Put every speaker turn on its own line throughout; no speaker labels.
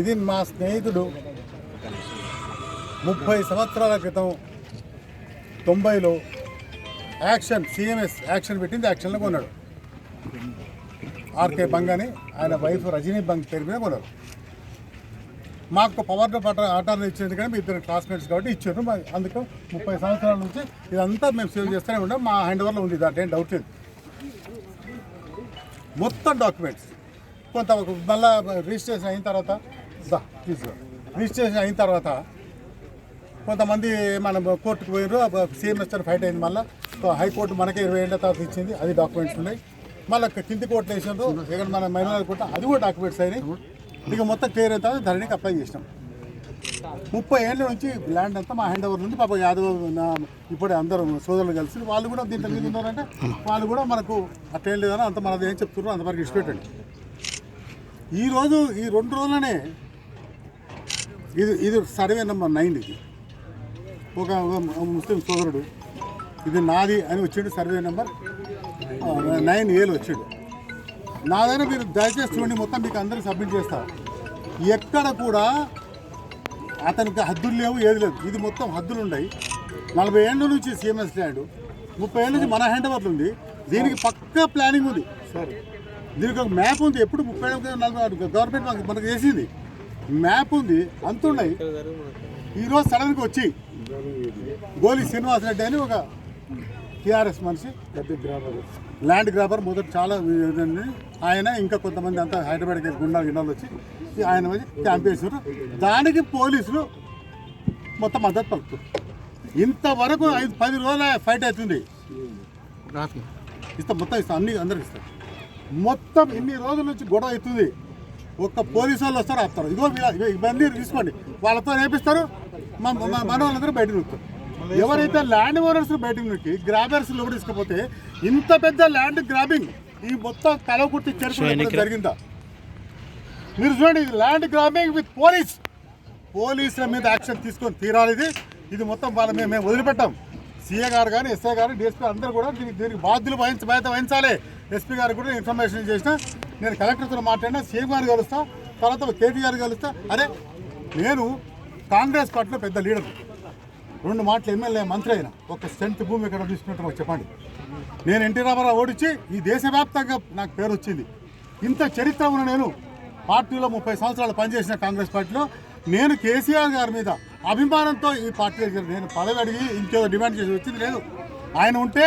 ఇది మా స్నేహితుడు. ముప్పై సంవత్సరాల క్రితం తొంభైలో యాక్షన్ సిఎంఎస్ యాక్షన్ పెట్టింది యాక్షన్లో కొన్నాడు. ఆర్కే బంగ్ అని ఆయన వైఫ్ రజనీ బంగ్ పేరు మీద కొన్నారు మాకు పవర్ పట్ట ఆటాలు ఇచ్చేది కానీ మీ ఇద్దరు క్లాస్మేట్స్ కాబట్టి ఇచ్చారు. మరి అందుకు ముప్పై సంవత్సరాల నుంచి ఇదంతా మేము సేవ్ చేస్తూనే ఉంటాం మా హ్యాండ్ ఓవర్లో ఉంది దాంట్లో ఏం డౌట్ లేదు. మొత్తం డాక్యుమెంట్స్ కొంత మళ్ళా రిజిస్ట్రేషన్ అయిన తర్వాత దా, తీసుకో. రిజిస్ట్రేషన్ అయిన తర్వాత కొంతమంది మన కోర్టుకు పోయినారు సీఎం మినిస్టర్ ఫైట్ అయింది మళ్ళీ. హైకోర్టు మనకే ఇరవై ఏళ్ళ తర్వాత ఇచ్చింది అది డాక్యుమెంట్స్ ఉన్నాయి. మళ్ళీ కింది కోర్టులు వేసినారు ఇక్కడ మన మైనార్ కోర్టు అది కూడా డాక్యుమెంట్స్ అయినాయి. ఇక మొత్తం క్లియర్ అయిన తర్వాత ధరణికి అప్లై చేసినాం. ముప్పై ఏళ్ళ నుంచి ల్యాండ్ అంతా మా హ్యాండ్ ఓవర్ నుంచి పాప యాదవ్ నా ఇప్పుడే అందరూ సోదరులు కలిసి వాళ్ళు కూడా దీంట్లో మీద ఉన్నారంటే వాళ్ళు కూడా మనకు అట్లేం లేదని అంత మనది ఏం చెప్తున్నారు అంతవరకు ఇచ్చిపెట్టండి ఈరోజు ఈ రెండు రోజులనే ఇది ఇది సర్వే నెంబర్ నైన్ ఇది. ఒక ఒక ముస్లిం సోదరుడు ఇది నాది అని వచ్చిండు సర్వే నెంబర్ నైన్ ఏలు వచ్చిండు. నాదైనా మీరు దయచేసి చూడండి మొత్తం మీకు అందరికి సబ్మిట్ చేస్తా. ఎక్కడ కూడా అతనికి హద్దులు లేవు ఏది లేదు. ఇది మొత్తం హద్దులు ఉన్నాయి. నలభై ఏళ్ళ నుంచి సిఎంఎస్ ల్యాండ్ ముప్పై ఏళ్ళ నుంచి మన హ్యాండ్ ఓవర్లు ఉంది. దీనికి పక్కా ప్లానింగ్ ఉంది. దీనికి ఒక మ్యాప్ ఉంది. ఎప్పుడు ముప్పై నలభై గవర్నమెంట్ మనకు మనకు చేసింది. మ్యాప్ ఉంది. అంత ఉన్నాయి. ఈరోజు సడన్గా వచ్చి గోలి శ్రీనివాస్ రెడ్డి అని ఒక టీఆర్ఎస్ మనిషి ల్యాండ్ గ్రాబర్ మొదటి చాలా ఇదండి. ఆయన ఇంకా కొంతమంది అంతా హైదరాబాద్ కేసు గుండా గిన్నెలు వచ్చి ఆయన వచ్చి క్యాంప్ చేసారు దానికి పోలీసులు మొత్తం మద్దతు పలుకుతారు ఇంతవరకు ఐదు పది రోజుల ఫైట్ అవుతుంది. ఇస్తాం మొత్తం ఇస్తాం అన్ని అందరికి ఇస్తాం. మొత్తం ఇన్ని రోజుల నుంచి గొడవ అవుతుంది. ఒక్క పోలీసు వాళ్ళు వస్తారు ఆపుతారు. ఇదిగో ఇవన్నీ తీసుకోండి. వాళ్ళతో నేపిస్తారు మన వాళ్ళందరూ బయటకు నొక్కుతారు ఎవరైతే ల్యాండ్ ఓనర్స్ బయటకు నొక్కి గ్రాబర్స్ లోపల తీసుకపోతే ఇంత పెద్ద ల్యాండ్ గ్రాబింగ్ ఈ మొత్తం కలవకుర్తి చరిత్ర జరిగిందా? మీరు చూడండి ఇది ల్యాండ్ గ్రాబింగ్ విత్ పోలీస్. పోలీసుల మీద యాక్షన్ తీసుకొని తీరాలి ఇది. ఇది మొత్తం వాళ్ళ మేము మేము వదిలిపెట్టాం. సీఏ గారు కానీ ఎస్ఐ గారు డిఎస్పీ అందరూ కూడా దీనికి దీనికి బాధ్యులు వహించి బాధ్యత వహించాలి. ఎస్పీ గారికి కూడా ఇన్ఫర్మేషన్ చేసిన. నేను కలెక్టర్తో మాట్లాడినా సీఎం గారు కలుస్తా తర్వాత కేటీఆర్ కలుస్తా. అరే నేను కాంగ్రెస్ పార్టీలో పెద్ద లీడర్. రెండు మాటలు ఎమ్మెల్యే మంత్రి అయినా. ఒక సెంట్ భూమి ఇక్కడ తీసుకున్నట్టు చెప్పండి. నేను ఎన్టీ రామారావు ఓడించి ఈ దేశవ్యాప్తంగా నాకు పేరు వచ్చింది. ఇంత చరిత్ర ఉన్న నేను పార్టీలో ముప్పై సంవత్సరాలు పనిచేసిన కాంగ్రెస్ పార్టీలో నేను కేసీఆర్ గారి మీద అభిమానంతో ఈ పార్టీ నేను పదవి అడిగి ఇంకేదో డిమాండ్ చేసి వచ్చింది లేదు. ఆయన ఉంటే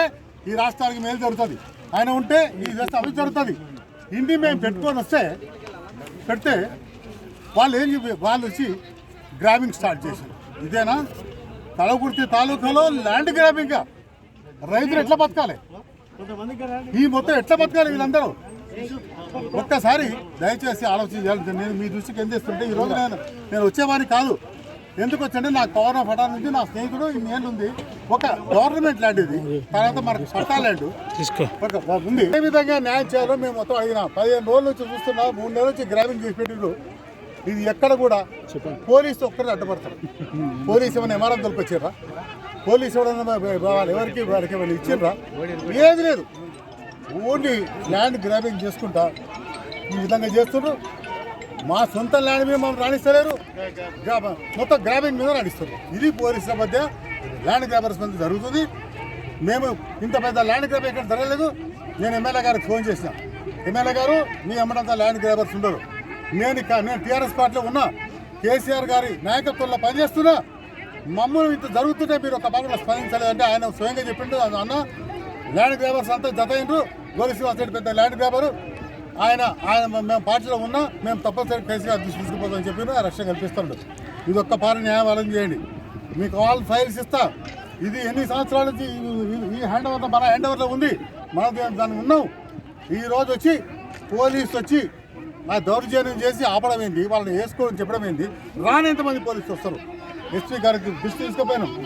ఈ రాష్ట్రానికి మేలు జరుగుతుంది. ఆయన ఉంటే ఈ వ్యవస్థ అభివృద్ధి జరుగుతుంది. ఇన్ని మేము పెట్టుకొని వస్తే పెడితే వాళ్ళు ఏం చెప్పి వాళ్ళు వచ్చి గ్రాబింగ్ స్టార్ట్ చేశారు. ఇదేనా? కలవకుర్తి తాలూకాలో ల్యాండ్ గ్రాబింగ్ రైతులు ఎట్లా బతకాలి? ఈ మొత్తం ఎట్లా బతకాలి వీళ్ళందరూ? ఒక్కసారి దయచేసి ఆలోచించాలి నేను మీ దృష్టికి ఏం చేస్తుంటే ఈరోజు నేను నేను వచ్చేవాడిని కాదు. ఎందుకు వచ్చంటే నాకు పవర్ ఆఫ్ హఠా నుంచి నా స్నేహితుడు ఇన్ని ఏళ్ళు ఉంది. ఒక గవర్నమెంట్ ల్యాండ్ ఇది తర్వాత మనకు పట్టా ల్యాండ్ ఉంది. ఏ విధంగా న్యాయం చేయాలో మేము మొత్తం అడిగినాం పదిహేను రోజుల నుంచి చూస్తున్నా మూడు నెలల నుంచి గ్రాబింగ్ చేసి పెట్టిండ్రు. ఇది ఎక్కడ కూడా పోలీసు ఒక్కరిని అడ్డపడతారు. పోలీసు ఏమైనా ఎమరం తొలిపొచ్చారా పోలీసు ఎవరైనా ఎవరికి వారికి ఏమైనా ఇచ్చిండ్రా? ఏది లేదు. ఓన్లీ ల్యాండ్ గ్రాబింగ్ చేసుకుంటా ఈ విధంగా చేస్తుండ్రు. మా సొంత ల్యాండ్ మీద మనం రాణిస్తలేరు. మొత్తం గ్రాబింగ్ మీద రాణిస్తారు ఇది పోలీసుల మధ్య ల్యాండ్ గ్రాబర్స్ మధ్య జరుగుతుంది. మేము ఇంత పెద్ద ల్యాండ్ గ్రాబ్ ఎక్కడ జరగలేదు. నేను ఎమ్మెల్యే గారికి ఫోన్ చేసిన. ఎమ్మెల్యే గారు మీ అమ్మడంత ల్యాండ్ గ్రాబర్స్ ఉండరు. నేను ఇక నేను టీఆర్ఎస్ పార్టీలో ఉన్నా. కేసీఆర్ గారి నాయకత్వంలో పనిచేస్తున్నా. మమ్మల్ని ఇంత జరుగుతుంటే మీరు ఒక భాగంలో స్పందించలేదంటే ఆయన స్వయంగా చెప్పిండు. అన్న ల్యాండ్ గ్రాబర్స్ అంతా జత అయిండ్రు గోలి శ్రీనివాసరెడ్డి పెద్ద ల్యాండ్ గ్రాబరు. ఆయన ఆయన మేము పార్టీలో ఉన్నా మేము తప్పనిసరి కేసీఆర్ దృష్టి తీసుకుపోతామని చెప్పి రక్షణ కల్పిస్తున్నాడు ఇది ఒక్క పారి న్యాయవాదం చేయండి. మీకు ఆల్ ఫైల్స్ ఇస్తా. ఇది ఎన్ని సంవత్సరాల నుంచి ఈ- హ్యాండ్ ఓవర్ మన హ్యాండ్ ఓవర్లో ఉంది. మనం దాన్ని ఉన్నాం. ఈ రోజు వచ్చి పోలీసు వచ్చి ఆ దౌర్జన్యం చేసి ఆపడం ఏంది? వాళ్ళని వేసుకోవడం చెప్పడం ఏంది? రానింతమంది పోలీసులు వస్తారు? ఎస్పీ గారికి దృష్టి తీసుకుపోయినాం.